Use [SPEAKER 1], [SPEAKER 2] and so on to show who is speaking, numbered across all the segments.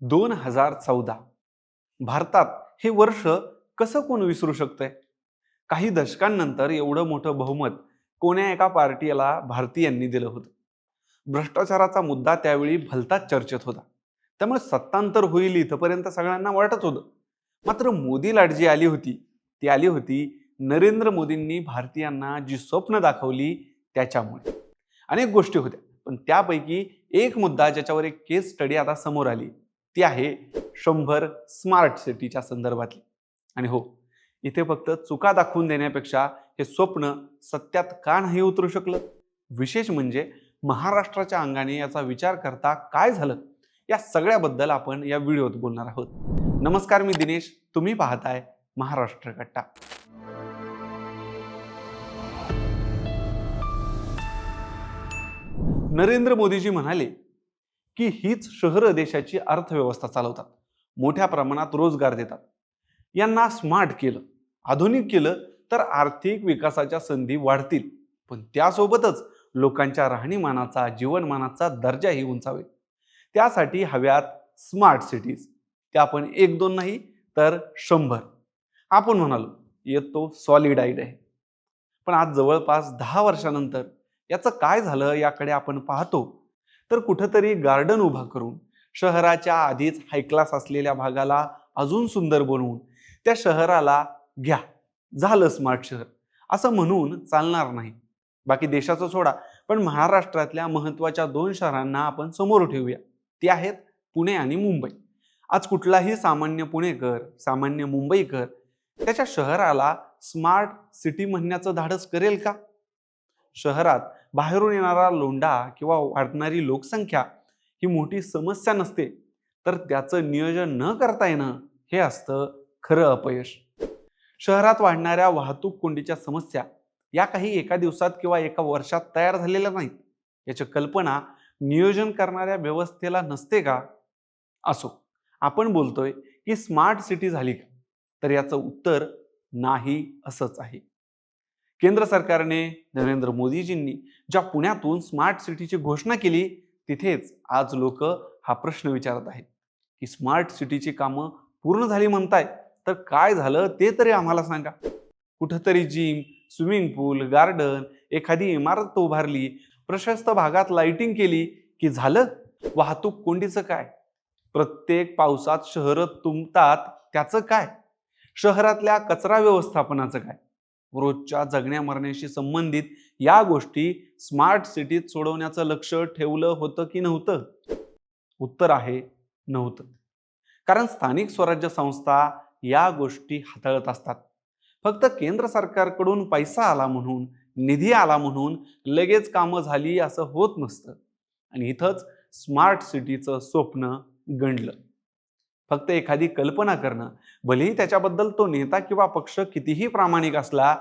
[SPEAKER 1] दोन हजार चौदा. भारतात हे वर्ष कसं कोण विसरू शकतंय? काही दशकांनंतर एवढं मोठं बहुमत कोण्या एका पार्टीला भारतीयांनी दिलं होतं. भ्रष्टाचाराचा मुद्दा त्यावेळी भलताच चर्चेत होता. त्यामुळे सत्तांतर होईल इथंपर्यंत सगळ्यांना वाटत होतं. मात्र मोदी लाट जी आली होती ती आली होती नरेंद्र मोदींनी भारतीयांना जी स्वप्न दाखवली त्याच्यामुळे. अनेक गोष्टी होत्या पण त्यापैकी एक मुद्दा ज्याच्यावर एक केस स्टडी आता समोर आली ती आहे शंभर स्मार्ट सिटीच्या संदर्भातली. आणि हो इथे फक्त चुका दाखवून देण्यापेक्षा हे स्वप्न सत्यात का नाही उतरू शकलं? विशेष म्हणजे महाराष्ट्राच्या अंगाने याचा विचार करता काय झालं? या सगळ्याबद्दल आपण या व्हिडिओत बोलणार आहोत. नमस्कार मी दिनेश तुम्ही पाहताय महाराष्ट्र कट्टा. नरेंद्र मोदीजी म्हणाले की हीच शहरं देशाची अर्थव्यवस्था चालवतात. मोठ्या प्रमाणात रोजगार देतात. यांना स्मार्ट केलं आधुनिक केलं तर आर्थिक विकासाच्या संधी वाढतील. पण त्यासोबतच लोकांच्या राहणीमानाचा जीवनमानाचा दर्जाही उंचावेल. त्यासाठी हव्यात स्मार्ट सिटीज त्या आपण एक दोन नाही तर शंभर. आपण म्हणालो येतो सॉलिड आईड आहे. पण आज जवळपास दहा वर्षानंतर याचं काय झालं याकडे आपण पाहतो. तर कुठंतरी गार्डन उभा करून शहराच्या आधीच हायक्लास असलेल्या भागाला अजून सुंदर बनवून त्या शहराला घ्या. झालं स्मार्ट शहर. असं म्हणून चालणार नाही. बाकी देशाचं सोडा. पण महाराष्ट्रातल्या महत्त्वाच्या दोन शहरांना आपण समोर ठेवूया. ती आहेत पुणे आणि मुंबई. आज कुठलाही सामान्य पुणेकर सामान्य मुंबईकर त्याच्या शहराला स्मार्ट सिटी म्हणण्याचं धाडस करेल का? शहरात बाहेरून येणारा लोंढा किंवा वाढणारी लोकसंख्या ही मोठी समस्या नसते. तर त्याचं नियोजन न करता येणं हे असतं खरं अपयश. शहरात वाढणाऱ्या वाहतूक कोंडीच्या समस्या या काही एका दिवसात किंवा एका वर्षात तयार झालेल्या नाहीत. याची कल्पना नियोजन करणाऱ्या व्यवस्थेला नसते का? असो आपण बोलतोय की स्मार्ट सिटी झाली का? तर याचं उत्तर नाही असंच आहे. केंद्र सरकारने नरेंद्र मोदीजींनी ज्या पुण्यातून स्मार्ट सिटीची घोषणा केली तिथेच आज लोक हा प्रश्न विचारत आहेत. की स्मार्ट सिटीची कामं पूर्ण झाली म्हणताय तर काय झालं ते तरी आम्हाला सांगा. कुठंतरी जिम स्विमिंग पूल गार्डन एखादी इमारत उभारली प्रशस्त भागात लाइटिंग केली की झालं? वाहतूक कोंडीचं काय? प्रत्येक पावसात शहरं तुंबतात त्याचं काय? शहरातल्या कचरा व्यवस्थापनाचं काय? रोजच्या जगण्या मरण्याशी संबंधित या गोष्टी स्मार्ट सिटीत सोडवण्याचं लक्ष ठेवलं होतं की नव्हतं? उत्तर आहे नव्हतं. कारण स्थानिक स्वराज्य संस्था या गोष्टी हाताळत असतात. फक्त केंद्र सरकारकडून पैसा आला म्हणून निधी आला म्हणून लगेच कामं झाली असं होत नसतं. आणि इथंच स्मार्ट सिटीचं स्वप्न गणलं फक्त एखादी कल्पना करणं. भलेही त्याच्याबद्दल तो नेता किंवा पक्ष कितीही प्रामाणिक असला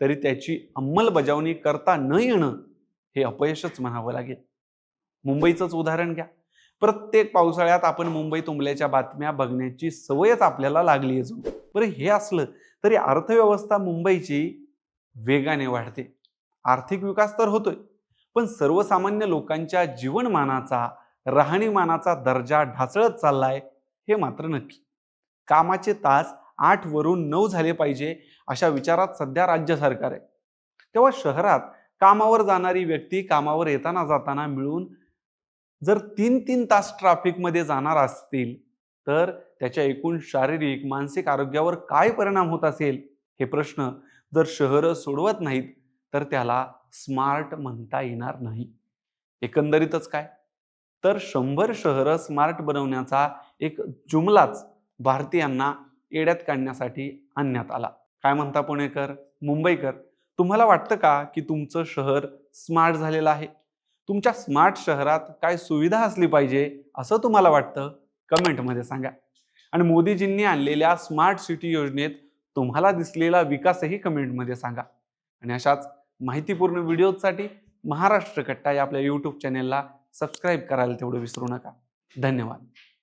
[SPEAKER 1] तरी त्याची अंमलबजावणी करता न येणं हे अपयशच म्हणावं लागेल. मुंबईचंच उदाहरण घ्या. प्रत्येक पावसाळ्यात आपण मुंबई तुंबल्याच्या बातम्या बघण्याची सवयच आपल्याला लागली अजून. बरं हे असलं तरी अर्थव्यवस्था मुंबईची वेगाने वाढते. आर्थिक विकास तर होतोय पण सर्वसामान्य लोकांच्या जीवनमानाचा राहणीमानाचा दर्जा ढासळत चाललाय हे मात्र नक्की. कामाचे तास आठ वरून नऊ झाले पाहिजे अशा विचारात सध्या राज्य सरकार आहे. तेव्हा शहरात कामावर जाणारी व्यक्ती कामावर येताना जाताना मिळून जर तीन तीन तास ट्रॅफिकमध्ये जाणार असतील तर त्याच्या एकूण शारीरिक मानसिक आरोग्यावर काय परिणाम होत असेल हे प्रश्न जर शहरं सोडवत नाहीत तर त्याला स्मार्ट म्हणता येणार नाही. एकंदरीतच काय? तर शंभर शहरं स्मार्ट बनवण्याचा एक जुमलाच भारतीयांना येड्यात काढण्यासाठी आणण्यात आला. काय म्हणता पुणेकर? मुंबईकर. तुम्हाला वाटतं का की तुमचं शहर स्मार्ट झालेलं आहे? तुमच्या स्मार्ट शहरात काय सुविधा असली पाहिजे असं तुम्हाला वाटतं? कमेंटमध्ये सांगा. आणि मोदीजींनी आणलेल्या स्मार्ट सिटी योजनेत तुम्हाला दिसलेला विकासही कमेंटमध्ये सांगा. आणि अशाच माहितीपूर्ण व्हिडिओजसाठी महाराष्ट्र कट्टा या आपल्या यूट्यूब चॅनेलला सबस्क्राईब करायला तेवढं विसरू नका. धन्यवाद.